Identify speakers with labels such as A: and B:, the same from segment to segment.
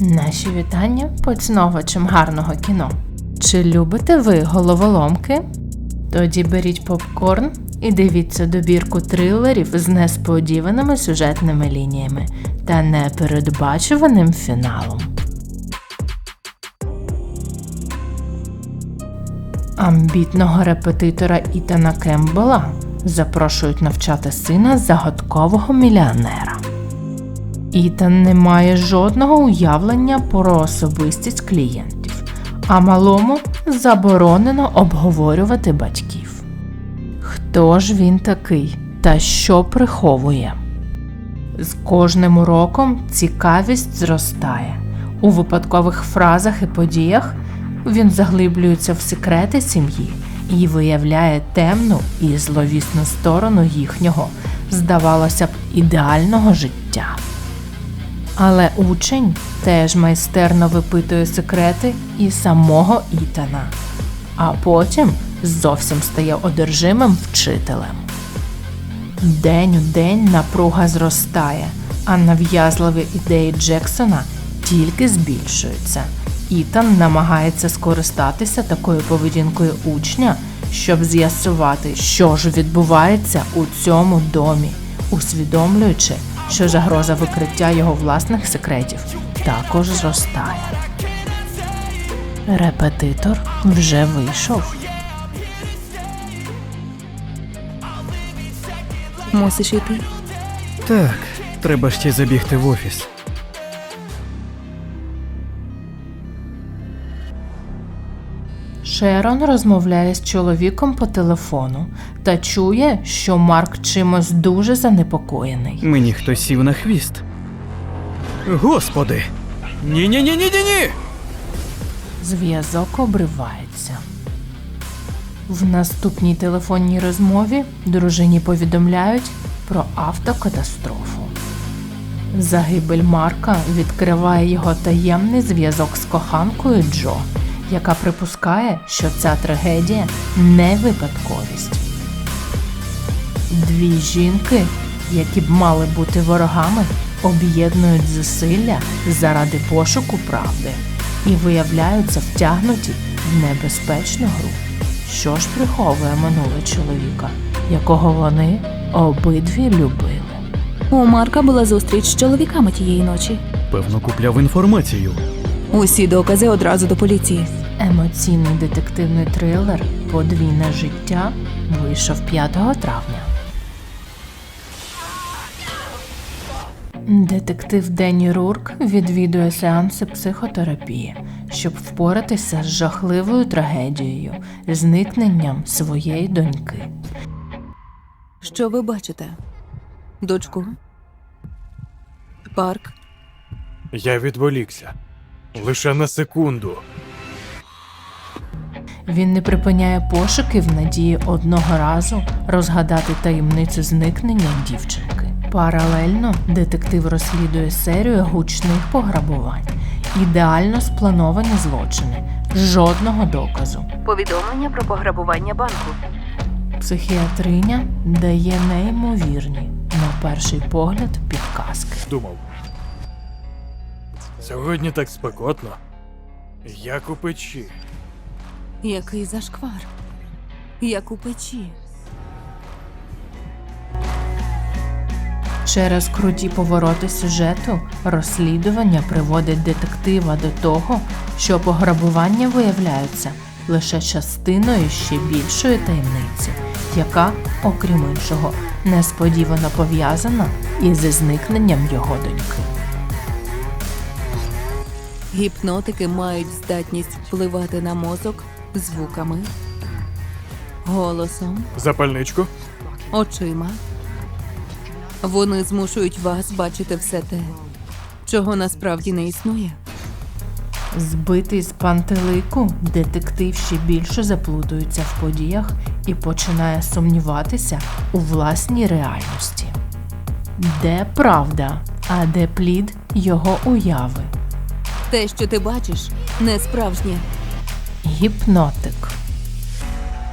A: Наші вітання поціновувачам гарного кіно. Чи любите ви головоломки? Тоді беріть попкорн і дивіться добірку трилерів з несподіваними сюжетними лініями та непередбачуваним фіналом. Амбітного репетитора Ітана Кембела запрошують навчати сина загадкового мільйонера. Ітан не має жодного уявлення про особистість клієнтів, а малому заборонено обговорювати батьків. Хто ж він такий та що приховує? З кожним уроком цікавість зростає. У випадкових фразах і подіях він заглиблюється в секрети сім'ї і виявляє темну і зловісну сторону їхнього, здавалося б, ідеального життя. Але учень теж майстерно випитує секрети і самого Ітана, а потім зовсім стає одержимим вчителем. День у день напруга зростає, а нав'язливі ідеї Джексона тільки збільшуються. Ітан намагається скористатися такою поведінкою учня, щоб з'ясувати, що ж відбувається у цьому домі, усвідомлюючи, що загроза викриття його власних секретів також зростає. Репетитор вже вийшов.
B: Мусиш іти.
C: Так, треба ще забігти в офіс.
A: Шерон розмовляє з чоловіком по телефону та чує, що Марк чимось дуже занепокоєний.
C: Мені хтось сів на хвіст. Господи! ні ні ні ні ні ні
A: Зв'язок обривається. В наступній телефонній розмові дружині повідомляють про автокатастрофу. Загибель Марка відкриває його таємний зв'язок з коханкою Джо, яка припускає, що ця трагедія не випадковість. Дві жінки, які б мали бути ворогами, об'єднують зусилля заради пошуку правди і виявляються втягнуті в небезпечну гру. Що ж приховує минуле чоловіка, якого вони обидві любили?
B: У Марка була зустріч з чоловіками тієї ночі.
C: Певно, купляв інформацію.
B: Усі докази одразу до поліції.
A: Емоційний детективний трилер Подвійне життя вийшов 5 травня. Детектив Денні Рурк відвідує сеанси психотерапії, щоб впоратися з жахливою трагедією, зникненням своєї доньки.
B: Що ви бачите? Дочку? Парк?
D: Я відволікся. Лише на секунду.
A: Він не припиняє пошуки в надії одного разу розгадати таємницю зникнення дівчинки. Паралельно детектив розслідує серію гучних пограбувань, ідеально сплановані злочини, жодного доказу.
B: Повідомлення про пограбування банку.
A: Психіатриня дає неймовірні, на перший погляд, підказки.
D: Думав. Сьогодні так спекотно. Як у печі.
B: Який зашквар? Як у печі.
A: Через круті повороти сюжету розслідування приводить детектива до того, що пограбування виявляються лише частиною ще більшої таємниці, яка, окрім іншого, несподівано пов'язана із зникненням його доньки.
B: Гіпнотики мають здатність впливати на мозок звуками, голосом,
D: Запальничку?
B: очима. Вони змушують вас бачити все те, чого насправді не існує.
A: Збитий з пантелику, детектив ще більше заплутується в подіях і починає сумніватися у власній реальності. Де правда, а де плід його уяви?
B: Те, що ти бачиш, не справжнє.
A: Гіпнотик.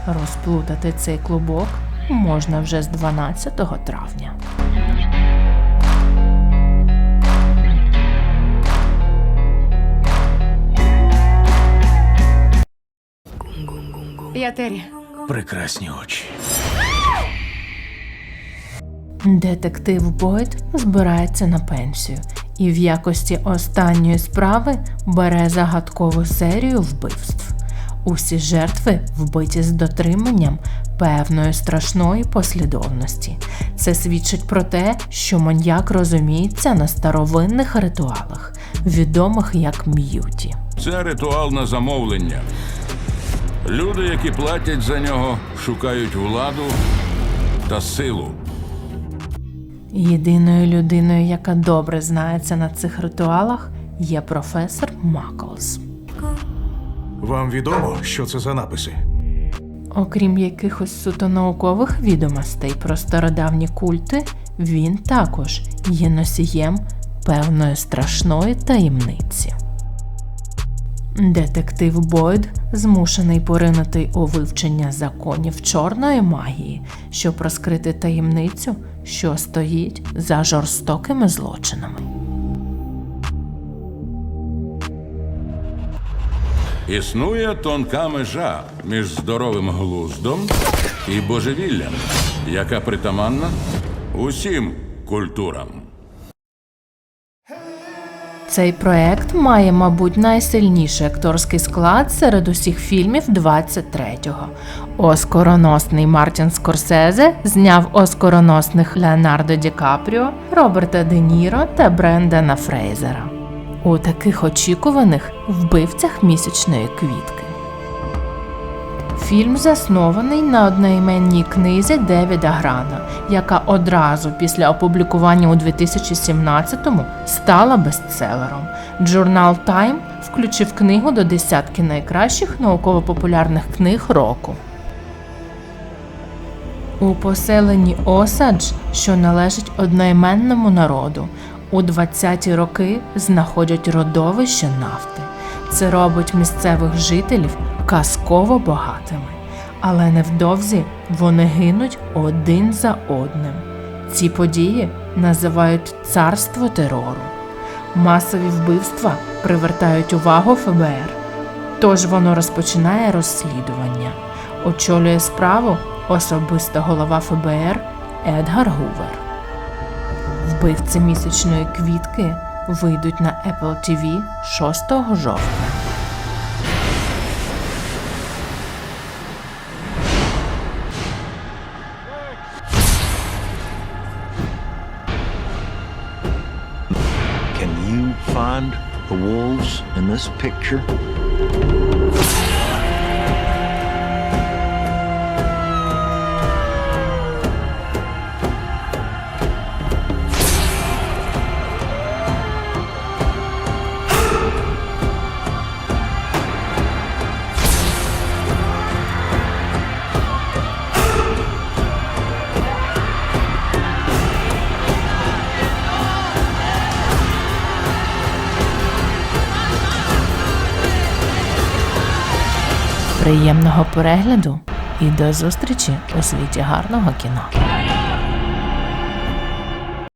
A: Розплутати цей клубок можна вже з 12 травня.
B: Я Террі.
E: Прекрасні очі.
A: Детектив Бойт збирається на пенсію і в якості останньої справи бере загадкову серію вбивств. Усі жертви вбиті з дотриманням певної страшної послідовності. Це свідчить про те, що маньяк розуміється на старовинних ритуалах, відомих як м'юті.
F: Це ритуал на замовлення. Люди, які платять за нього, шукають владу та силу.
A: Єдиною людиною, яка добре знається на цих ритуалах, є професор Маклс.
E: Вам відомо, що це за написи?
A: Окрім якихось суто наукових відомостей про стародавні культи, він також є носієм певної страшної таємниці. Детектив Бойд змушений поринути у вивчення законів чорної магії, щоб розкрити таємницю, що стоїть за жорстокими злочинами.
F: Існує тонка межа між здоровим глуздом і божевіллям, яка притаманна усім культурам.
A: Цей проект має, мабуть, найсильніший акторський склад серед усіх фільмів 23-го. Оскороносний Мартін Скорсезе зняв оскороносних Леонардо Ді Капріо, Роберта Де Ніро та Брендана Фрейзера. У таких очікуваних вбивцях місячної квітки. Фільм заснований на одноіменній книзі Девіда Грана, яка одразу після опублікування у 2017-му стала бестселером. Журнал Time включив книгу до десятки найкращих науково-популярних книг року. У поселенні Осадж, що належить одноіменному народу, у 20-ті роки знаходять родовище нафти. Це робить місцевих жителів казково багатими. Але невдовзі вони гинуть один за одним. Ці події називають царство терору. Масові вбивства привертають увагу ФБР. Тож воно розпочинає розслідування. Очолює справу особиста голова ФБР Едгар Гувер. Вбивці місячної квітки вийдуть на Apple TV 6 жовтня.
G: The wolves in this picture?
A: Приємного перегляду і до зустрічі у світі гарного кіно.